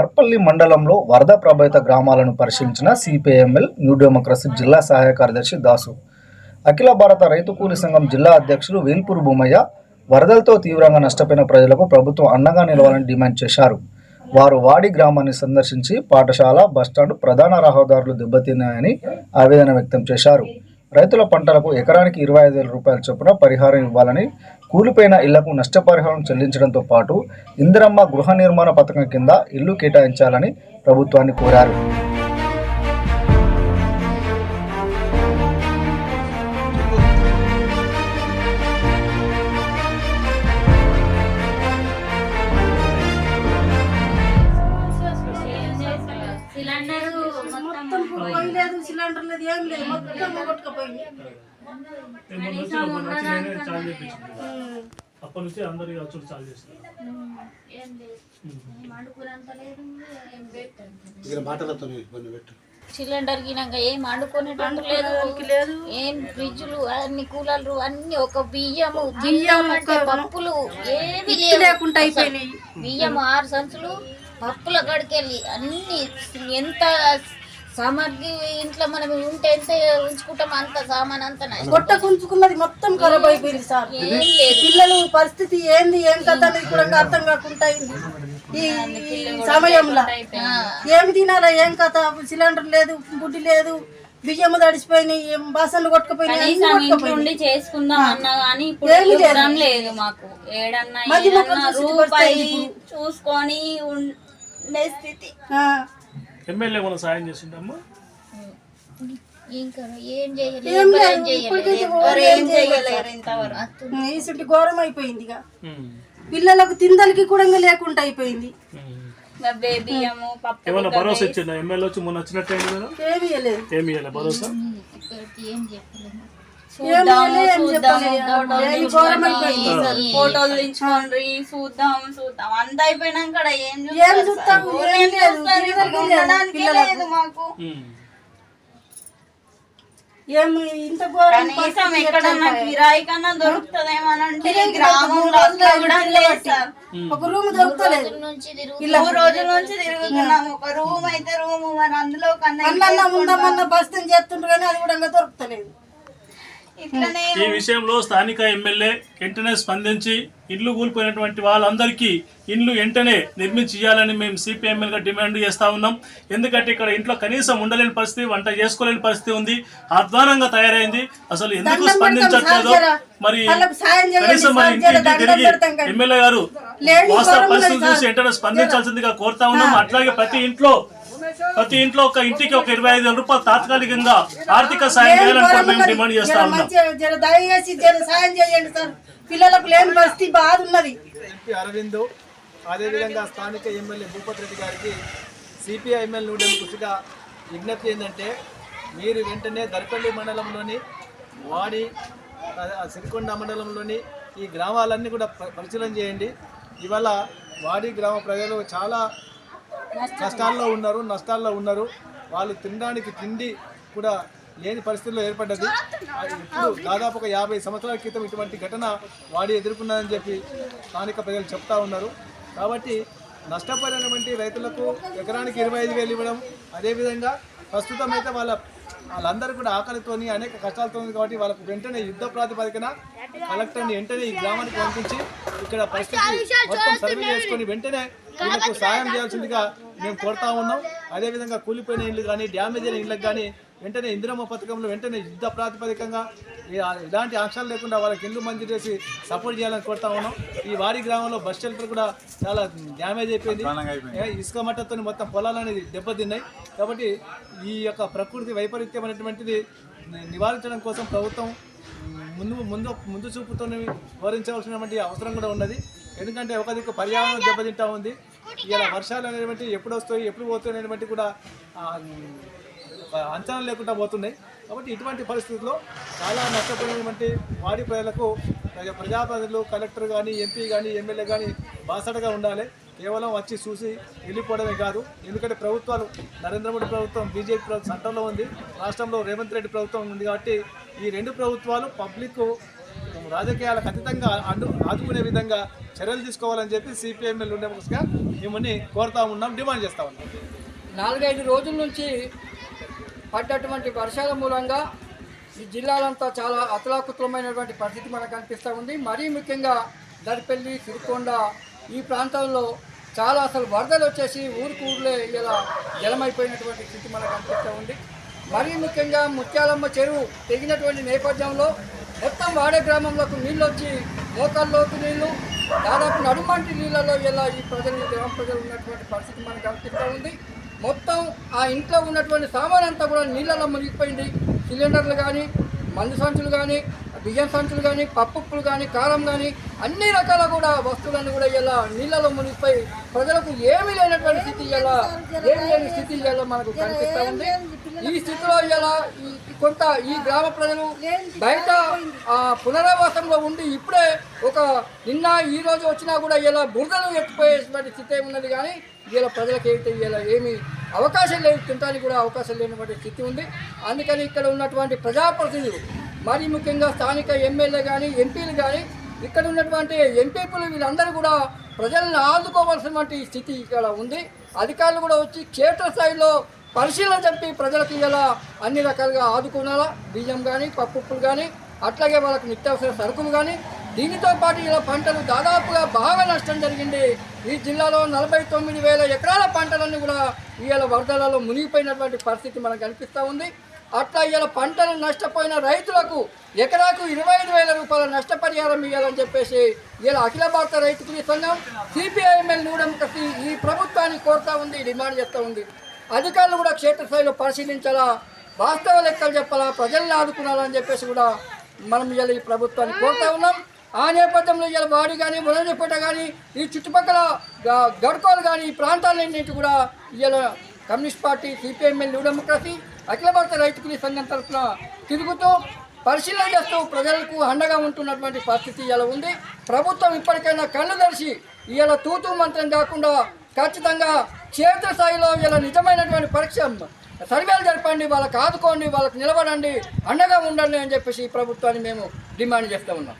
దర్పల్లి మండలంలో వరద ప్రభావిత గ్రామాలను పరిశీలించిన సిపిఐఎంఎల్ న్యూ డెమోక్రసీ జిల్లా సహాయ కార్యదర్శి దాసు. అఖిల భారత రైతు కూలీ సంఘం జిల్లా అధ్యక్షులు వేల్పూరు భూమయ్య వరదలతో తీవ్రంగా నష్టపోయిన ప్రజలకు ప్రభుత్వం అండగా నిలవాలని డిమాండ్ చేశారు. వారు వాడి గ్రామాన్ని సందర్శించి పాఠశాల బస్టాండ్ ప్రధాన రహదారులు దెబ్బతిన్నాయని ఆవేదన వ్యక్తం చేశారు. రైతుల పంటలకు ఎకరానికి ఇరవై ఐదు వేల రూపాయల చొప్పున పరిహారం ఇవ్వాలని కూలిపోయిన ఇళ్ళకు నష్టపరిహారం చెల్లించడంతో పాటు ఇందిరమ్మ గృహ నిర్మాణ పథకం కింద ఇల్లు కేటాయించాలని ప్రభుత్వాన్ని కోరారు. మొత్తం పొయ్యి లేదు సిలిండర్ లేదు ఏం లేదు మొత్తం కొట్టుకుపోయింది అప్పటి నుంచి అందరు వచ్చి చాలు చేస్తారు ఏం లేదు. వండుకున్నంత లేదు ఏం పెట్టండి. ఇక్కడ మాటలతో ఇబ్బంది పెట్టు సిలిండర్ గినాక ఏం వండుకునేటట్టు లేదు. లేదు. ఏం ఫ్రిడ్జ్లు అన్ని కూలర్లు అన్ని ఒక బియ్యము పప్పులు ఏవి లేకుండా అయిపోయినాయి. బియ్యం ఆరు సంచులు పప్పుల కడికెళ్ళి అన్ని ఎంత సామాగ్రి ఇంట్లో మనం ఉంటే ఎంత ఉంచుకుంటాం అంత సామాన్ అంత. గొట్ట కుంచుకున్నది మొత్తం ఖరాబ్ అయిపోయింది సార్. పిల్లలు పరిస్థితి ఏంది ఏం కథ అనేది కూడా అర్థం కాకుండా ఈ సమయంలో. ఏం తినాలా ఏం కథ సిలిండర్ లేదు బుడ్డి లేదు బియ్యం తడిసిపోయినాయి ఏం బాసన్లు కొట్టుకుపోయినాయి చేసుకుందాం అన్నా గానీ ఇప్పుడు ఏమీ లేదు. మాకు. ఏడన్నా రూపాయి చూసుకొని ఉండే స్థితి. ఎమ్మెల్యే మనం సాయం చేసిండమ్మా ఈసుంటి ఘోరం అయిపోయింది ఇక. పిల్లలకు తిందలకి కూడా లేకుండా అయిపోయింది. ఏమైనా భరోసా ఇచ్చిందా? ఎమ్మెల్యే వచ్చి మొన్న వచ్చినట్టు ఏమీ లేదు ఏమి ఇవ్వాలి భరోసా? ఫోటోలు దించుకోండి చూద్దాం చూద్దాం అంత అయిపోయినాక ఏం చూస్తాం? మాకు. ఇంత ఘోరం కనీసం ఎక్కడన్నా కిరాయి కన్నా ఈ గ్రామంలో కూడా లేదు సార్. ఒక రూమ్ దొరుకుతలేదు. నుంచి తిరుగు మూడు రోజుల నుంచి తిరుగుతున్నాం ఒక రూమ్ అయితే రూమ్ మరి అందులో కన్నా అన్న ఉందామన్న బస్తం చేస్తుండ్రు కానీ అది కూడా దొరుకుతలేదు. ఈ విషయంలో స్థానిక ఎమ్మెల్యే వెంటనే స్పందించి ఇల్లు కూలిపోయినటువంటి వాళ్ళందరికీ ఇండ్లు వెంటనే నిర్మించి ఇవ్వాలని మేము సిపిఎంఎల్గా డిమాండ్ చేస్తా ఉన్నాం. ఎందుకంటే ఇక్కడ ఇంట్లో కనీసం ఉండలేని పరిస్థితి వంట చేసుకోలేని పరిస్థితి ఉంది. అధ్వానంగా తయారైంది. అసలు ఎందుకు స్పందించట్లేదో? మరి కనీసం మరి ఇంటింటి తిరిగి. ఎమ్మెల్యే గారు వాస్తవ పరిస్థితులు ఉన్నది చూసి. వెంటనే స్పందించాల్సిందిగా కోరుతా ఉన్నాం. అట్లాగే ప్రతి ఇంట్లో ప్రతి ఇంట్లో ఒక ఇంటికి ఒక ఇరవై ఐదు వేల రూపాయలు తాత్కాలికంగా ఆర్థిక సాయం చేయాలని కూడా మేము డిమాండ్ చేస్తా ఉన్నాం. దయచేసి సాయం చేయండి సార్. పిల్లలకు లేని పరిస్థితి బాధ ఉన్నది. ఎంపీ అరవింద్ అదేవిధంగా స్థానిక ఎమ్మెల్యే భూపతి రెడ్డి గారికి సిపిఐ ఎమ్మెల్యే నూడెం కృషిగా విజ్ఞప్తి ఏంటంటే మీరు వెంటనే దర్పల్లి మండలంలోని వాడి సిరికొండ మండలంలోని ఈ గ్రామాలన్నీ కూడా పరిశీలన చేయండి. ఇవాళ వాడి గ్రామ ప్రజలు చాలా కష్టాల్లో ఉన్నారు నష్టాల్లో ఉన్నారు. వాళ్ళు తినడానికి తిండి కూడా లేని పరిస్థితుల్లో ఏర్పడ్డది. ఇప్పుడు దాదాపు ఒక యాభై సంవత్సరాల క్రితం ఇటువంటి ఘటన వాడి ఎదుర్కొన్నారని చెప్పి స్థానిక ప్రజలు చెప్తా ఉన్నారు. కాబట్టి నష్టపోయినటువంటి రైతులకు ఎకరానికి ఇరవై ఐదు వేలు ఇవ్వడం అదేవిధంగా ప్రస్తుతం అయితే వాళ్ళ వాళ్ళందరూ కూడా ఆకలితోని అనేక కష్టాలతో ఉంది కాబట్టి వాళ్ళకు వెంటనే యుద్ధ ప్రాతిపదికన కలెక్టర్ని వెంటనే ఈ గ్రామానికి పంపించి ఇక్కడ పరిస్థితి మొత్తం సర్వే చేసుకొని వెంటనే వీళ్ళకు సాయం చేయాల్సిందిగా మేము కోరుతా ఉన్నాం. అదేవిధంగా కూలిపోయిన ఇళ్ళు కానీ డ్యామేజ్ అయిన ఇళ్ళకి కానీ వెంటనే ఇందిరమ్మ పథకంలో వెంటనే యుద్ధ ప్రాతిపదికంగా ఎలాంటి ఆంక్షలు లేకుండా వాళ్ళకి ఇల్లు మంజూరు చేసి సపోర్ట్ చేయాలని కోరుతా ఉన్నాం. ఈ వాడి గ్రామంలో బస్ షెల్టర్ కూడా చాలా డ్యామేజ్ అయిపోయింది. ఇసుక మట్టతో మొత్తం పొలాలు అనేది దెబ్బతిన్నాయి. కాబట్టి ఈ యొక్క ప్రకృతి వైపరీత్యం అనేటువంటిది నివారించడం కోసం ప్రభుత్వం ముందు ముందు ముందు చూపుతో వివరించవలసినటువంటి అవసరం కూడా ఉన్నది. ఎందుకంటే ఒక దిక్కు పర్యావరణం దెబ్బతింటా ఉంది. ఇలా వర్షాలు అనేటువంటి ఎప్పుడు వస్తాయి ఎప్పుడు పోతాయి అనేటువంటి కూడా అంచనా లేకుండా పోతున్నాయి. కాబట్టి ఇటువంటి పరిస్థితుల్లో చాలా నష్టపోయినటువంటి వాడి ప్రజలకు ప్రజా- ప్రజాప్రతినిధులు కలెక్టర్ కానీ ఎంపీ కానీ ఎమ్మెల్యే కానీ బాసటగా ఉండాలి. కేవలం వచ్చి చూసి వెళ్ళిపోవడమే కాదు. ఎందుకంటే ప్రభుత్వాలు నరేంద్ర మోడీ ప్రభుత్వం బీజేపీ ప్రభుత్వం సెంటర్లో ఉంది. రాష్ట్రంలో రేవంత్ రెడ్డి ప్రభుత్వం ఉంది కాబట్టి ఈ రెండు ప్రభుత్వాలు పబ్లిక్ రాజకీయాలకు అతీతంగా అడ్డు ఆదుకునే విధంగా చర్యలు తీసుకోవాలని చెప్పి సిపిఎంఎల్ ఉండేముగా మిమ్మల్ని కోరుతా ఉన్నాం డిమాండ్ చేస్తా ఉన్నాం. నాలుగైదు రోజుల నుంచి పడ్డటువంటి వర్షాల మూలంగా ఈ జిల్లాలంతా చాలా అతలాకుతలమైనటువంటి పరిస్థితి మనకు కనిపిస్తూ ఉంది. మరీ ముఖ్యంగా దరిపల్లి సిరికొండ ఈ ప్రాంతాల్లో చాలా అసలు వరదలు వచ్చేసి ఊరికి ఊర్లే ఇలా జలమైపోయినటువంటి స్థితి మనకు కనిపిస్తూ ఉంది. మరీ ముఖ్యంగా ముత్యాలమ్మ చెరువు తెగినటువంటి నేపథ్యంలో మొత్తం వాడే గ్రామంలోకి నీళ్ళు వచ్చి మోకాల్లోకి నీళ్ళు దాదాపు నడుమంటి నీళ్ళలో ఇలా ఈ ప్రజలు ఈ గ్రామ ప్రజలు ఉన్నటువంటి పరిస్థితి మనకు కనిపిస్తూ ఉంది. మొత్తం ఆ ఇంట్లో ఉన్నటువంటి సామాన్ అంతా కూడా నీళ్ళలో మునిగిపోయింది. సిలిండర్లు కానీ మందు సంచులు కానీ బియ్యం సంచులు కానీ పప్పులు కానీ కారం కానీ అన్ని రకాల కూడా వస్తువులను కూడా ఇలా నీళ్ళలో మునిగిపోయి ప్రజలకు ఏమీ లేనటువంటి స్థితి ఇలా ఏమి లేని స్థితి ఇలా మనకు కనిపిస్తూ ఉంది. ఈ స్థితిలో ఇలా ఈ కొంత ఈ గ్రామ ప్రజలు బయట పునరావాసంలో ఉండి ఇప్పుడే ఒక నిన్న ఈ రోజు వచ్చినా కూడా ఇలా బురదలు ఎత్తిపోయేటువంటి స్థితి ఉన్నది కానీ ఇలా ప్రజలకు అయితే ఇలా ఏమి అవకాశం లేదు తినడానికి కూడా అవకాశం లేనటువంటి స్థితి ఉంది. అందుకని ఇక్కడ ఉన్నటువంటి ప్రజాప్రతినిధులు మరి ముఖ్యంగా స్థానిక ఎమ్మెల్యే కానీ ఎంపీలు కానీ ఇక్కడ ఉన్నటువంటి ఎంపీలు వీళ్ళందరూ కూడా ప్రజలను ఆదుకోవాల్సినటువంటి స్థితి ఇక్కడ ఉంది. అధికారులు కూడా వచ్చి క్షేత్రస్థాయిలో పరిశీలన చెప్పి ప్రజలకు ఇలా అన్ని రకాలుగా ఆదుకునేలా బియ్యం కానీ పప్పులు కానీ అట్లాగే వాళ్ళకు నిత్యావసర సరుకులు కానీ దీనితో పాటు ఇలా పంటలు దాదాపుగా బాగా నష్టం జరిగింది. ఈ జిల్లాలో నలభై తొమ్మిది వేల ఎకరాల పంటలన్నీ కూడా ఇవాళ వరదలలో మునిగిపోయినటువంటి పరిస్థితి మనకు కనిపిస్తూ ఉంది. అట్లా ఇలా పంటను నష్టపోయిన రైతులకు ఎకరాకు ఇరవై ఐదు వేల రూపాయల నష్టపరిహారం ఇవ్వాలని చెప్పేసి ఇలా అఖిల భారత రైతు సంఘం సిపిఐఎంఎల్ నూడెం కలిసి ఈ ప్రభుత్వాన్ని కోరుతా ఉంది డిమాండ్ చేస్తూ ఉంది. అధికారులు కూడా క్షేత్రస్థాయిలో పరిశీలించాలా? వాస్తవ లెక్కలు చెప్పాలా? ప్రజల్ని ఆదుకునాలని చెప్పేసి కూడా మనం ఇలా ఈ ప్రభుత్వాన్ని కోరుతా ఉన్నాం. ఆ నేపథ్యంలో ఇలా వాడి కానీ మునజపేట కానీ ఈ చుట్టుపక్కల గడ్కోలు కానీ ఈ ప్రాంతాలన్నింటి కూడా ఇలా communist party CPML new democracy అఖిల భారత రైతు కూలీ సంఘం తరఫున తిరుగుతూ పరిశీలన చేస్తూ ప్రజలకు అండగా ఉంటున్నటువంటి పరిస్థితి ఇలా ఉంది. ప్రభుత్వం ఇప్పటికైనా కళ్ళు తెరిచి ఇవాళ తూతూ మంత్రం కాకుండా ఖచ్చితంగా క్షేత్ర స్థాయిలో ఇలా నిజమైనటువంటి పరీక్ష సర్వేలు జరపండి వాళ్ళకి ఆదుకోండి వాళ్ళకి నిలబడండి అండగా ఉండండి అని చెప్పేసి ఈ ప్రభుత్వాన్ని మేము డిమాండ్ చేస్తూ ఉన్నాం.